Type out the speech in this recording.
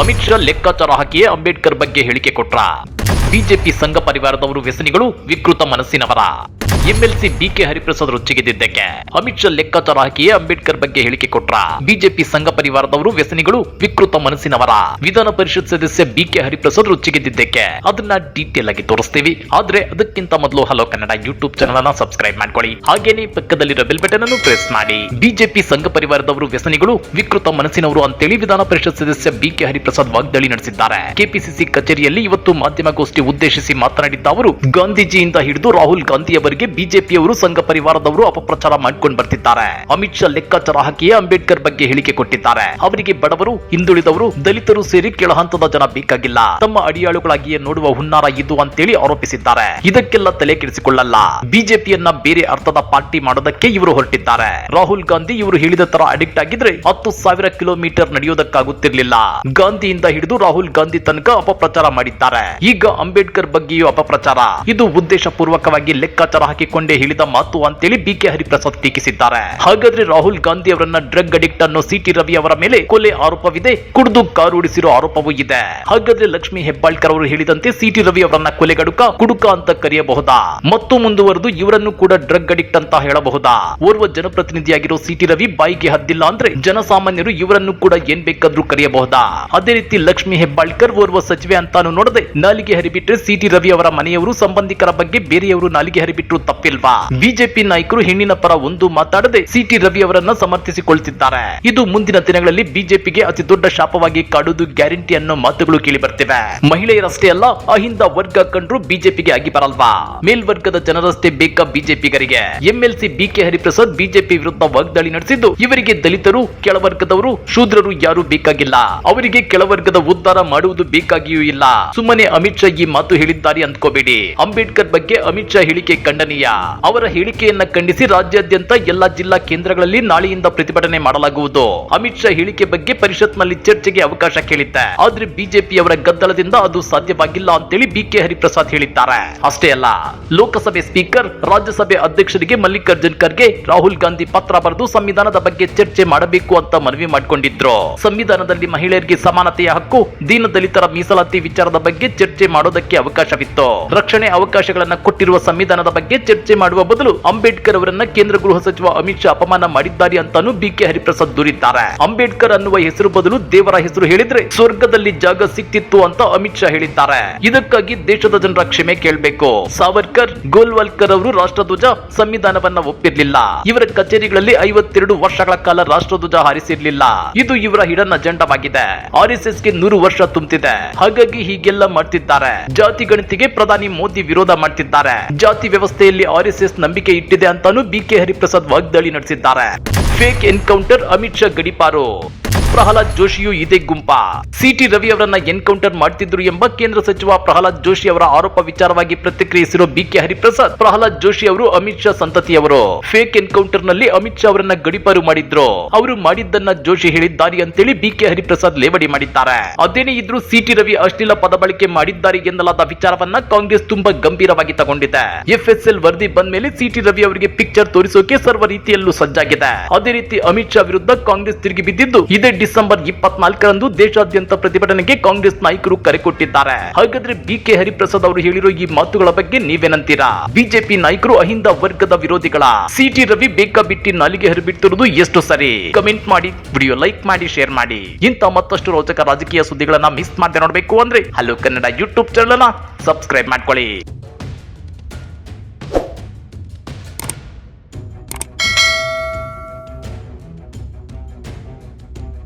ಅಮಿತ್ ಶಾ ಲೆಕ್ಕಾಚಾರ ಹಾಕಿಯೇ ಅಂಬೇಡ್ಕರ್ ಬಗ್ಗೆ ಹೇಳಿಕೆ ಕೊಟ್ರ. ಬಿಜೆಪಿ ಸಂಘ ಪರಿವಾರದವರು ವ್ಯಸನಿಗಳು ವಿಕೃತ ಮನಸ್ಸಿನವರ. ಎಂಎಲ್ಸಿ ಬಿಕೆ ಹರಿಪ್ರಸಾದ್ ರೊಚ್ಚಿಗೆದ್ದಿದ್ದಕ್ಕೆ. ಅಮಿತ್ ಶಾ ಲೆಕ್ಕಾಚಾರ ಹಾಕಿಯೇ ಅಂಬೇಡ್ಕರ್ ಬಗ್ಗೆ ಹೇಳಿಕೆ ಕೊಟ್ರ. ಬಿಜೆಪಿ ಸಂಘ ಪರಿವಾರದವರು ವ್ಯಸನಿಗಳು ವಿಕೃತ ಮನಸ್ಸಿನವರ. ವಿಧಾನ ಪರಿಷತ್ ಸದಸ್ಯ ಬಿಕೆ ಹರಿಪ್ರಸಾದ್ ರೊಚ್ಚಿಗೆದ್ದಿದ್ದಕ್ಕೆ. ಅದನ್ನ ಡೀಟೇಲ್ ಆಗಿ ತೋರಿಸ್ತೀವಿ. ಆದ್ರೆ ಅದಕ್ಕಿಂತ ಮೊದಲು ಹಲೋ ಕನ್ನಡ ಯೂಟ್ಯೂಬ್ ಚಾನಲ್ ಅನ್ನ ಸಬ್ಸ್ಕ್ರೈಬ್ ಮಾಡ್ಕೊಳ್ಳಿ. ಹಾಗೇನೆ ಪಕ್ಕದಲ್ಲಿರೋ ಬೆಲ್ ಬಟನ್ ಅನ್ನು ಪ್ರೆಸ್ ಮಾಡಿ. ಬಿಜೆಪಿ ಸಂಘ ಪರಿವಾರದವರು ವ್ಯಸನಿಗಳು ವಿಕೃತ ಮನಸ್ಸಿನವರು ಅಂತೇಳಿ ವಿಧಾನ ಪರಿಷತ್ ಸದಸ್ಯ ಬಿಕೆ ಹರಿಪ್ರಸಾದ್ ವಾಗ್ದಾಳಿ ನಡೆಸಿದ್ದಾರೆ. ಕೆಪಿಸಿಸಿ ಕಚೇರಿಯಲ್ಲಿ ಇವತ್ತು ಮಾಧ್ಯಮಗೋಷ್ಠಿ ಉದ್ದೇಶಿಸಿ ಮಾತನಾಡಿದ್ದ ಅವರು, ಗಾಂಧೀಜಿಯಿಂದ ಹಿಡಿದು ರಾಹುಲ್ ಗಾಂಧಿಯವರಿಗೆ ಬಿಜೆಪಿಯವರು ಸಂಘ ಪರಿವಾರದವರು ಅಪಪ್ರಚಾರ ಮಾಡ್ಕೊಂಡು ಬರ್ತಿದ್ದಾರೆ. ಅಮಿತ್ ಶಾ ಲೆಕ್ಕಾಚಾರ ಹಾಕಿಯೇ ಅಂಬೇಡ್ಕರ್ ಬಗ್ಗೆ ಹೇಳಿಕೆ ಕೊಟ್ಟಿದ್ದಾರೆ. ಅವರಿಗೆ ಬಡವರು, ಹಿಂದುಳಿದವರು, ದಲಿತರು ಸೇರಿ ಕೆಳಹಂತದ ಜನ ಬೇಕಾಗಿಲ್ಲ. ತಮ್ಮ ಅಡಿಯಾಳುಗಳಾಗಿಯೇ ನೋಡುವ ಹುನ್ನಾರ ಇದು ಅಂತೇಳಿ ಆರೋಪಿಸಿದ್ದಾರೆ. ಇದಕ್ಕೆಲ್ಲ ತಲೆ ಕೆಡಿಸಿಕೊಳ್ಳಲ್ಲ ಬಿಜೆಪಿಯನ್ನ ಬೇರೆ ಅರ್ಥದ ಪಾರ್ಟಿ ಮಾಡೋದಕ್ಕೆ ಇವರು ಹೊರಟಿದ್ದಾರೆ. ರಾಹುಲ್ ಗಾಂಧಿ ಇವರು ಹೇಳಿದ ತರ ಅಡಿಕ್ಟ್ ಆಗಿದ್ರೆ ಹತ್ತು ಸಾವಿರ ಕಿಲೋಮೀಟರ್ ನಡೆಯೋದಕ್ಕಾಗುತ್ತಿರಲಿಲ್ಲ. ಗಾಂಧಿಯಿಂದ ಹಿಡಿದು ರಾಹುಲ್ ಗಾಂಧಿ ತನಕ ಅಪಪ್ರಚಾರ ಮಾಡಿದ್ದಾರೆ. ಈಗ ಅಂಬೇಡ್ಕರ್ ಬಗ್ಗೆಯೂ ಅಪಪ್ರಚಾರ. ಇದು ಉದ್ದೇಶ ಪೂರ್ವಕವಾಗಿ ಲೆಕ್ಕಾಚಾರ ಹಾಕಿಕೊಂಡೇ ಹೇಳಿದ ಮಾತು ಅಂತೇಳಿ ಬಿ ಕೆ ಹರಿಪ್ರಸಾದ್ ಟೀಕಿಸಿದ್ದಾರೆ. ಹಾಗಾದ್ರೆ ರಾಹುಲ್ ಗಾಂಧಿ ಅವರನ್ನ ಡ್ರಗ್ ಅಡಿಕ್ಟ್ ಅನ್ನೋ ಸಿಟಿ ರವಿ ಅವರ ಮೇಲೆ ಕೊಲೆ ಆರೋಪವಿದೆ, ಕುಡಿದು ಕಾರು ಉಡಿಸಿರೋ ಆರೋಪವೂ ಇದೆ. ಹಾಗಾದ್ರೆ ಲಕ್ಷ್ಮಿ ಹೆಬ್ಬಾಳ್ಕರ್ ಅವರು ಹೇಳಿದಂತೆ ಸಿಟಿ ರವಿ ಅವರನ್ನ ಕೊಲೆಗಡುಕ ಕುಡುಕ ಅಂತ ಕರೆಯಬಹುದಾ? ಮತ್ತು ಮುಂದುವರೆದು ಇವರನ್ನು ಕೂಡ ಡ್ರಗ್ ಅಡಿಕ್ಟ್ ಅಂತ ಹೇಳಬಹುದಾ? ಓರ್ವ ಜನಪ್ರತಿನಿಧಿಯಾಗಿರೋ ಸಿಟಿ ರವಿ ಬಾಯಿಗೆ ಹದ್ದಿಲ್ಲ ಅಂದ್ರೆ ಜನಸಾಮಾನ್ಯರು ಇವರನ್ನು ಕೂಡ ಏನ್ ಬೇಕಾದ್ರೂ ಕರೆಯಬಹುದಾ? ಅದೇ ರೀತಿ ಲಕ್ಷ್ಮಿ ಹೆಬ್ಬಾಳ್ಕರ್ ಓರ್ವ ಸಚಿವೆ ಅಂತಾನು ನೋಡದೆ ನಾಲಿಗೆ ಹರಿಬಿಟ್ರೆ ಸಿಟಿ ರವಿ ಅವರ ಮನೆಯವರು, ಸಂಬಂಧಿಕರ ಬಗ್ಗೆ ಬೇರೆಯವರು ನಾಲಿಗೆ ಹರಿಬಿಟ್ರು ತಪ್ಪಿಲ್ವಾ? ಬಿಜೆಪಿ ನಾಯಕರು ಹೆಣ್ಣಿನ ಪರ ಒಂದು ಮಾತಾಡದೆ ಸಿಟಿ ರವಿ ಅವರನ್ನ ಸಮರ್ಥಿಸಿಕೊಳ್ತಿದ್ದಾರೆ. ಇದು ಮುಂದಿನ ದಿನಗಳಲ್ಲಿ ಬಿಜೆಪಿಗೆ ಅತಿ ದೊಡ್ಡ ಶಾಪವಾಗಿ ಕಾಡುವುದು ಗ್ಯಾರಂಟಿ ಅನ್ನೋ ಮಾತುಗಳು ಕೇಳಿ ಬರ್ತಿವೆ ಮಹಿಳೆಯರಷ್ಟೇ ಅಲ್ಲ, ಅಹಿಂದ ವರ್ಗ ಕಂಡ್ರು ಬಿಜೆಪಿಗೆ ಆಗಿ ಬರಲ್ವಾ? ಮೇಲ್ವರ್ಗದ ಜನರಷ್ಟೇ ಬೇಕಾ ಬಿಜೆಪಿಗರಿಗೆ? ಎಂಎಲ್ಸಿ ಬಿಕೆ ಹರಿಪ್ರಸಾದ್ ಬಿಜೆಪಿ ವಿರುದ್ಧ ವಾಗ್ದಾಳಿ ನಡೆಸಿದ್ದು, ಇವರಿಗೆ ದಲಿತರು, ಕೆಳವರ್ಗದವರು, ಶೂದ್ರರು ಯಾರು ಬೇಕಾಗಿಲ್ಲ. ಅವರಿಗೆ ಕೆಳವರ್ಗದ ಉದ್ಧಾರ ಮಾಡುವುದು ಬೇಕಾಗಿಯೂ ಇಲ್ಲ. ಸುಮ್ಮನೆ ಅಮಿತ್ ಶಾ ಈ ಮಾತು ಹೇಳಿದ್ದಾರೆ ಅಂದ್ಕೋಬೇಡಿ. ಅಂಬೇಡ್ಕರ್ ಬಗ್ಗೆ ಅಮಿತ್ ಶಾ ಹೇಳಿಕೆ ಖಂಡನೀಯ. ಅವರ ಹೇಳಿಕೆಯನ್ನ ಖಂಡಿಸಿ ರಾಜ್ಯಾದ್ಯಂತ ಎಲ್ಲಾ ಜಿಲ್ಲಾ ಕೇಂದ್ರಗಳಲ್ಲಿ ನಾಳೆಯಿಂದ ಪ್ರತಿಭಟನೆ ಮಾಡಲಾಗುವುದು. ಅಮಿತ್ ಶಾ ಹೇಳಿಕೆ ಬಗ್ಗೆ ಪರಿಷತ್ನಲ್ಲಿ ಚರ್ಚೆಗೆ ಅವಕಾಶ ಕೇಳಿದ್ದೆ. ಆದ್ರೆ ಬಿಜೆಪಿಯವರ ಗದ್ದಲದಿಂದ ಅದು ಸಾಧ್ಯವಾಗಿಲ್ಲ ಅಂತೇಳಿ ಬಿಕೆ ಹರಿಪ್ರಸಾದ್ ಹೇಳಿದ್ದಾರೆ. ಅಷ್ಟೇ ಅಲ್ಲ, ಲೋಕಸಭೆ ಸ್ಪೀಕರ್, ರಾಜ್ಯಸಭೆ ಅಧ್ಯಕ್ಷರಿಗೆ ಮಲ್ಲಿಕಾರ್ಜುನ್ ಖರ್ಗೆ, ರಾಹುಲ್ ಗಾಂಧಿ ಪತ್ರ ಬರೆದು ಸಂವಿಧಾನದ ಬಗ್ಗೆ ಚರ್ಚೆ ಮಾಡಬೇಕು ಅಂತ ಮನವಿ ಮಾಡಿಕೊಂಡಿದ್ರು. ಸಂವಿಧಾನದಲ್ಲಿ ಮಹಿಳೆಯರಿಗೆ ಸಮಾನತೆಯ ಹಕ್ಕು ದೀನ ದಲಿತರ ಮೀಸಲಾತಿ ವಿಚಾರದ ಬಗ್ಗೆ ಚರ್ಚೆ ಮಾಡೋದಕ್ಕೆ ಅವಕಾಶವಿತ್ತು. ರಕ್ಷಣೆ ಅವಕಾಶಗಳನ್ನ ಕೊಟ್ಟಿರುವ ಸಂವಿಧಾನದ ಬಗ್ಗೆ ಚರ್ಚೆ ಮಾಡುವ ಬದಲು ಅಂಬೇಡ್ಕರ್ ಅವರನ್ನ ಕೇಂದ್ರ ಗೃಹ ಸಚಿವ ಅಮಿತ್ ಶಾ ಅಪಮಾನ ಮಾಡಿದ್ದಾರೆ ಅಂತಾನು ಬಿಕೆ ಹರಿಪ್ರಸಾದ್ ದೂರಿದ್ದಾರೆ. ಅಂಬೇಡ್ಕರ್ ಅನ್ನುವ ಹೆಸರು ಬದಲು ದೇವರ ಹೆಸರು ಹೇಳಿದ್ರೆ ಸ್ವರ್ಗದಲ್ಲಿ ಜಾಗ ಸಿಕ್ತಿತ್ತು ಅಂತ ಅಮಿತ್ ಶಾ ಹೇಳಿದ್ದಾರೆ. ಇದಕ್ಕಾಗಿ ದೇಶದ ಜನರ ಕ್ಷಮೆ ಕೇಳಬೇಕು. ಸಾವರ್ಕರ್, ಗೋಲ್ವಾಲ್ಕರ್ ಅವರು ರಾಷ್ಟ್ರಧ್ವಜ ಸಂವಿಧಾನವನ್ನ ಒಪ್ಪಿರ್ಲಿಲ್ಲ. ಇವರ ಕಚೇರಿಗಳಲ್ಲಿ ಐವತ್ತೆರಡು ವರ್ಷಗಳ ಕಾಲ ರಾಷ್ಟ್ರಧ್ವಜ ಹಾರಿಸಿರ್ಲಿಲ್ಲ. ಇದು ಇವರ ಹಿಡನ್ ಅಜೆಂಡಾವಾಗಿದೆ ಆರ್ ಎಸ್ ಎಸ್ಗೆ ನೂರು ವರ್ಷ ತುಂಬುತ್ತಿದೆ ಹಾಗಾಗಿ ಹೀಗೆಲ್ಲ ಮಾಡ್ತಿದ್ದಾರೆ. ಜಾತಿ ಗಣತಿಗೆ ಪ್ರಧಾನಿ ಮೋದಿ ವಿರೋಧ ಮಾಡ್ತಿದ್ದಾರೆ. ಜಾತಿ ವ್ಯವಸ್ಥೆಯಲ್ಲಿ ಆರ್ ಎಸ್ ಎಸ್ ನಂಬಿಕೆ ಇಟ್ಟಿದೆ ಅಂತಾನು ಬಿಕೆ ಹರಿಪ್ರಸಾದ್ ವಾಗ್ದಾಳಿ ನಡೆಸಿದ್ದಾರೆ. ಫೇಕ್ ಎನ್ಕೌಂಟರ್ ಅಮಿತ್ ಶಾ ಗಡಿಪಾರು. ಪ್ರಹ್ಲಾದ್ ಜೋಶಿಯು ಇದೇ ಗುಂಪ. ಸಿಟಿ ರವಿ ಅವರನ್ನ ಎನ್ಕೌಂಟರ್ ಮಾಡ್ತಿದ್ರು ಎಂಬ ಕೇಂದ್ರ ಸಚಿವ ಪ್ರಹ್ಲಾದ್ ಜೋಶಿ ಅವರ ಆರೋಪ ವಿಚಾರವಾಗಿ ಪ್ರತಿಕ್ರಿಯಿಸಿರುವ ಬಿಕೆ ಹರಿಪ್ರಸಾದ್, ಪ್ರಹ್ಲಾದ್ ಜೋಶಿ ಅವರು ಅಮಿತ್ ಶಾ ಸಂತತಿಯವರು ಫೇಕ್ ಎನ್ಕೌಂಟರ್ನಲ್ಲಿ ಅಮಿತ್ ಶಾ ಅವರನ್ನ ಗಡಿಪಾರು ಮಾಡಿದ್ರು. ಅವರು ಮಾಡಿದ್ದನ್ನ ಜೋಶಿ ಹೇಳಿದ್ದಾರೆ ಅಂತೇಳಿ ಬಿಕೆ ಹರಿಪ್ರಸಾದ್ ಲೇವಡಿ ಮಾಡಿದ್ದಾರೆ. ಅದೇನೇ ಇದ್ರೂ ಸಿಟಿ ರವಿ ಅಶ್ಲೀಲ ಪದ ಬಳಕೆ ಮಾಡಿದ್ದಾರೆ ಎನ್ನಲಾದ ವಿಚಾರವನ್ನ ಕಾಂಗ್ರೆಸ್ ತುಂಬಾ ಗಂಭೀರವಾಗಿ ತಗೊಂಡಿದೆ. ಎಲ್ ವರದಿ ಬಂದ ಮೇಲೆ ಸಿಟಿ ರವಿ ಅವರಿಗೆ ಪಿಕ್ಚರ್ ತೋರಿಸೋಕೆ ಸರ್ವ ರೀತಿಯಲ್ಲೂ ಸಜ್ಜಾಗಿದೆ. ಅದೇ ರೀತಿ ಅಮಿತ್ ಶಾ ವಿರುದ್ಧ ಕಾಂಗ್ರೆಸ್ ತಿರುಗಿ ಬಿದ್ದಿದ್ದು ಇದೇ ಡಿಸೆಂಬರ್ ಇಪ್ಪತ್ನಾಲ್ಕರಂದು ದೇಶಾದ್ಯಂತ ಪ್ರತಿಭಟನೆಗೆ ಕಾಂಗ್ರೆಸ್ ನಾಯಕರು ಕರೆ ಕೊಟ್ಟಿದ್ದಾರೆ. ಹಾಗಾದ್ರೆ ಬಿಕೆ ಹರಿಪ್ರಸಾದ್ ಅವರು ಹೇಳಿರೋ ಈ ಮಾತುಗಳ ಬಗ್ಗೆ ನೀವೇನಂತೀರಾ? ಬಿಜೆಪಿ ನಾಯಕರು ಅಹಿಂದ ವರ್ಗದ ವಿರೋಧಿಗಳ. ಸಿಟಿ ರವಿ ಬೇಕಾ ಬಿಟ್ಟಿ ನಾಲಿಗೆ ಹರಿಬಿಟ್ಟಿರುವುದು ಎಷ್ಟು ಸರಿ? ಕಮೆಂಟ್ ಮಾಡಿ, ವಿಡಿಯೋ ಲೈಕ್ ಮಾಡಿ, ಶೇರ್ ಮಾಡಿ. ಇಂಥ ಮತ್ತಷ್ಟು ರೋಚಕ ರಾಜಕೀಯ ಸುದ್ದಿಗಳನ್ನ ಮಿಸ್ ಮಾಡದೆ ನೋಡಬೇಕು ಅಂದ್ರೆ hello Kannada YouTube channel subscribe ಮಾಡ್ಕೊಳ್ಳಿ.